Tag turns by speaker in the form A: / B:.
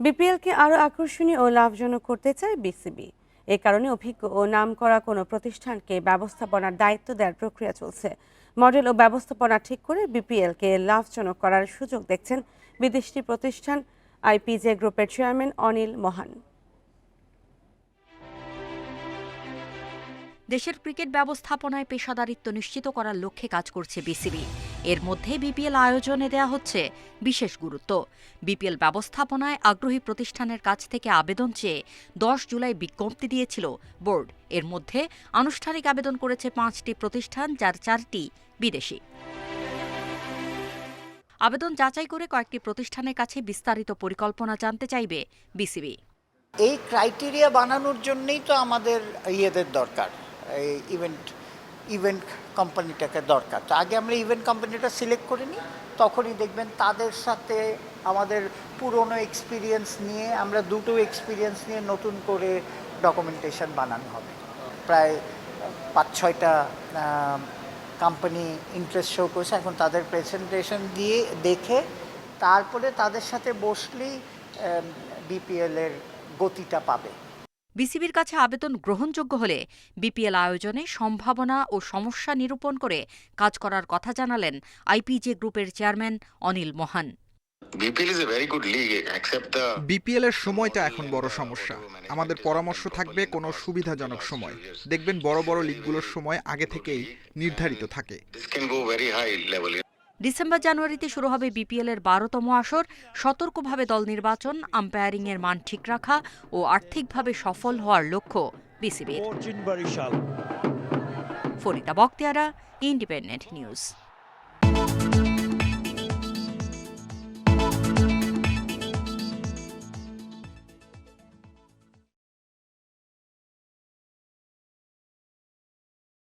A: বিপিএলকে আরও আকর্ষণীয় ও লাভজনক করতে চায় বিসিবি। এ কারণে অভিজ্ঞ ও নাম করা কোনো প্রতিষ্ঠানকে ব্যবস্থাপনার দায়িত্ব দেওয়ার প্রক্রিয়া চলছে। মডেল ও ব্যবস্থাপনা ঠিক করে বিপিএলকে লাভজনক করার সুযোগ দেখছেন বিদেশি প্রতিষ্ঠান আইপিজে গ্রুপের চেয়ারম্যান অনিল মহান।
B: দেশের ক্রিকেট ব্যবস্থাপনায় পেশাদারিত্ব নিশ্চিত করার লক্ষ্যে কাজ করছে বিসিবি। এর মধ্যে বিপিএল আয়োজনে দেয়া হচ্ছে বিশেষ গুরুত্ব। বিপিএল ব্যবস্থাপনায় আগ্রহী প্রতিষ্ঠানের কাছ থেকে আবেদন চেয়ে দশ জুলাই বিজ্ঞপ্তি দিয়েছিল বোর্ড। এর মধ্যে আনুষ্ঠানিক আবেদন করেছে পাঁচটি প্রতিষ্ঠান, যার চারটি বিদেশি। আবেদন যাচাই করে কয়েকটি প্রতিষ্ঠানের কাছে বিস্তারিত পরিকল্পনা জানতে চাইবে বিসিবি।
C: এই ক্রাইটেরিয়া বানানোর জন্যই তো আমাদের ইয়েদের দরকার। ইভেন্ট ইভেন্ট কোম্পানিটাকে দরকার। তো আগে আমরা ইভেন্ট কোম্পানিটা সিলেক্ট করে নিই, তখনই দেখবেন তাদের সাথে আমাদের পুরনো এক্সপিরিয়েন্স নিয়ে আমরা দুটো এক্সপিরিয়েন্স নিয়ে নতুন করে ডকুমেন্টেশন বানানো হবে। প্রায় পাঁচ ছয়টা কোম্পানি ইন্টারেস্ট শো করেছে। এখন তাদের প্রেজেন্টেশন দিয়ে দেখে তারপরে তাদের সাথে বসলেই বিপিএলের গতিটা পাবে।
B: বিসিবির কাছে আবেদন গ্রহণযোগ্য হলে বিপিএল আয়োজনে সম্ভাবনা ও সমস্যা নিরূপণ করে কাজ করার কথা জানালেন আইপিজে গ্রুপের চেয়ারম্যান অনিল মহান।
D: বিপিএল এর সময়টা এখন বড় সমস্যা। আমাদের পরামর্শ থাকবে কোনো সুবিধাজনক সময়। দেখবেন বড় বড় লিগগুলোর সময় আগে থেকেই নির্ধারিত থাকে।
B: ডিসেম্বর জানুয়ারিতে শুরু হবে বিপিএল এর বারোতম আসর। সতর্কভাবে দল নির্বাচন আম্পায়ারিং এর মান ঠিক রাখা ও আর্থিকভাবে সফল হওয়ার লক্ষ্য বিসিবির। Farida Bakhtiara independent news.